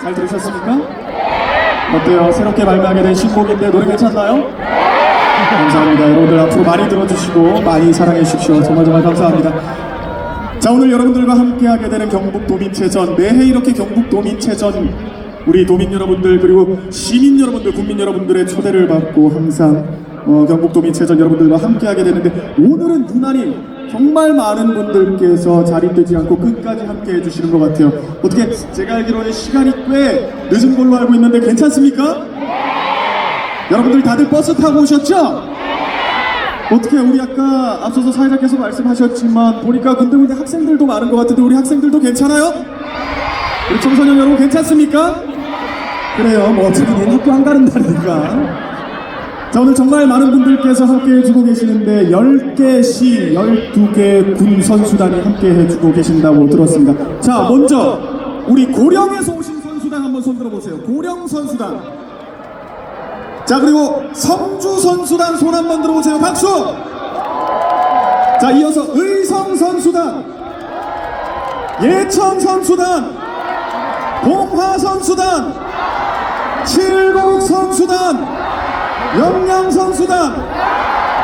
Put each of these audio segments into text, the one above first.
잘 들으셨습니까? 어때요? 새롭게 발매하게 된 신곡인데 노래 괜찮나요? 감사합니다. 여러분들 앞으로 많이 들어주시고 많이 사랑해 주십시오. 정말 정말 감사합니다. 자 오늘 여러분들과 함께하게 되는 경북 도민체전 매해 이렇게 경북 도민체전 우리 도민 여러분들 그리고 시민 여러분들 국민 여러분들의 초대를 받고 항상 어, 경북 도민체전 여러분들과 함께하게 되는데 오늘은 유난히 정말 많은 분들께서 자리 뜨지 않고 끝까지 함께 해 주시는 것 같아요. 어떻게 제가 알기로는 시간이 꽤 늦은 걸로 알고 있는데 괜찮습니까? 여러분들 다들 버스 타고 오셨죠? 어떻게 우리 아까 앞서서 사회자께서 말씀하셨지만 보니까 군데군데 학생들도 많은 것 같은데 우리 학생들도 괜찮아요? 우리 청소년 여러분 괜찮습니까? 그래요 뭐 어차피 내일 학교 안 가는 날이니까 자 오늘 정말 많은 분들께서 함께 해주고 계시는데 10개 시 12개 군 선수단이 함께 해주고 계신다고 들었습니다. 자 먼저 우리 고령에서 오신 선수단 한번 손 들어보세요. 고령 선수단. 자 그리고 성주 선수단 손 한번 들어보세요. 박수! 자 이어서 의성 선수단. 예천 선수단. 봉화 선수단. 칠곡 선수단 영양 선수단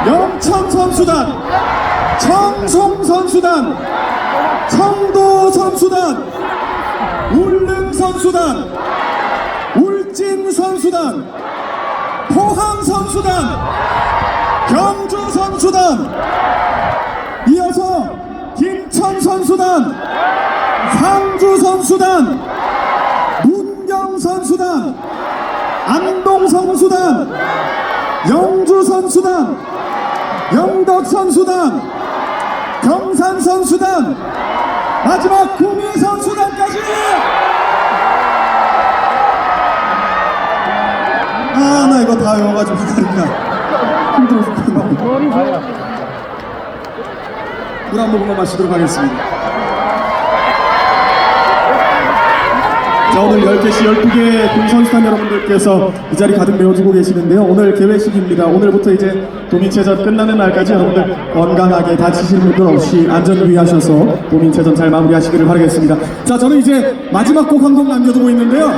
영천 선수단 청송 선수단 청도 선수단 울릉 선수단 울진 선수단 포항 선수단, 경주 선수단, 이어서 김천 선수단, 상주 선수단, 문경 선수단, 안동 선수단, 영주 선 수단, 영덕 선 수단, 경산 선 수단, 마지막 구미 선 수단까지 아, 나 이거 다 외워가지고 그러니까 힘들어 죽겠네. 물한 모금만 마시도록 하겠습니다. 자, 오늘 10개시 12개 군선수단 여러분들께서 이 자리 가득 메워주고 계시는데요. 오늘 개회식입니다. 오늘부터 이제 도민체전 끝나는 날까지 여러분들 건강하게 다치시는 분들 없이 안전 유의하셔서 도민체전 잘 마무리하시기를 바라겠습니다. 자, 저는 이제 마지막 곡 한 곡 남겨두고 있는데요.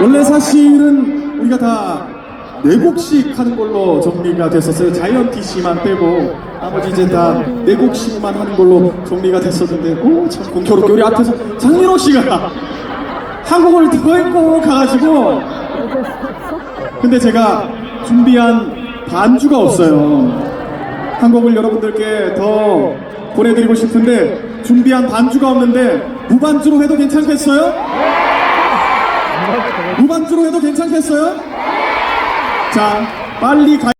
원래 사실은 우리가 다 네 곡씩 하는 걸로 정리가 됐었어요. 자이언티 씨만 빼고 나머지 이제 다 네 곡씩만 하는 걸로 정리가 됐었는데 오참 공교롭게 우리 앞에서 장민호 씨가 한 곡을 더 했고 가가지고 근데 제가 준비한 반주가 없어요. 한 곡을 여러분들께 더 보내드리고 싶은데 준비한 반주가 없는데 무반주로 해도 괜찮겠어요? 무반주로 해도 괜찮겠어요? 자, 빨리 가.